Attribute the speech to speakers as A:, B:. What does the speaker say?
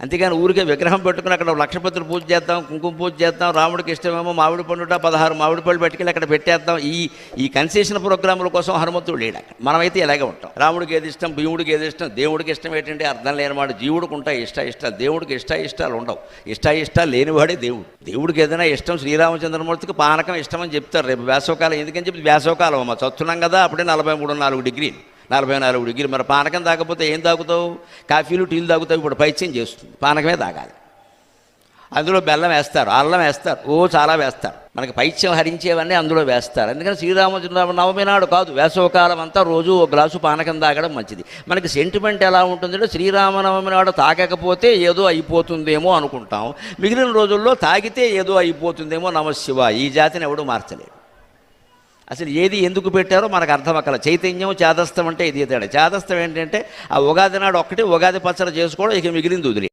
A: అంతేగాని ఊరికే విగ్రహం పెట్టుకుని అక్కడ లక్షపతులు పూజ చేద్దాం కుంకుమ పూజ చేద్దాం రాముడికి ఇష్టమేమో మామిడి పండుట పదహారు మామిడి పళ్ళు పెట్టుకెళ్ళి అక్కడ పెట్టేద్దాం. ఈ ఈ కన్సెషన్ ప్రోగ్రాముల కోసం హనుమంతుడు లేడు అక్కడ. మనమైతే ఇలాగే ఉంటాం. రాముడికి ఏది ఇష్టం భీముడికి ఏది ఇష్టం దేవుడికి ఇష్టం ఏంటంటే అర్థం లేనమాట జీవుడికి ఉంటాయి ఇష్ట ఇష్టాలు. దేవుడికి ఇష్ట ఇష్టాలు ఉండవు. ఇష్ట ఇష్టాలు లేనివాడే దేవుడు. దేవుడికి ఏదైనా ఇష్టం శ్రీరామచంద్రమూర్తికి పానకం ఇష్టం అని చెప్తారు. రేపు వేసవకాలం ఎందుకని చెప్పి వేసవకాలం అమ్మ. చస్తున్నాం కదా అప్పుడే నలభై మూడు నాలుగు డిగ్రీలు. నలభై నాలుగు డిగ్రీలు. మరి పానకం తాగకపోతే ఏం తాగుతావు? కాఫీలు టీలు తాగుతావు. ఇప్పుడు పైత్యం చేస్తుంది. పానకమే తాగాలి. అందులో బెల్లం వేస్తారు అల్లం వేస్తారు. ఓ చాలా వేస్తారు. మనకి పైత్యం హరించేవన్నీ అందులో వేస్తారు. ఎందుకంటే శ్రీరామచంద్ర నవమి నాడు కాదు వేసవకాలం అంతా రోజు ఓ గ్లాసు పానకం తాగడం మంచిది. మనకి సెంటిమెంట్ ఎలా ఉంటుందంటే శ్రీరామనవమి నాడు తాగకపోతే ఏదో అయిపోతుందేమో అనుకుంటాం. మిగిలిన రోజుల్లో తాగితే ఏదో అయిపోతుందేమో నమశివ ఈ జాతిని ఎవడు మార్చలేడు. అసలు ఏది ఎందుకు పెట్టారో మనకు అర్థం అక్కడ చైతన్యం చేదస్థం అంటే ఇది తేడా చేదస్థం ఏంటంటే ఆ ఉగాది నాడు ఒక్కటి ఉగాది పచ్చడి చేసుకోవడం ఇక మిగిలింది వదిలి.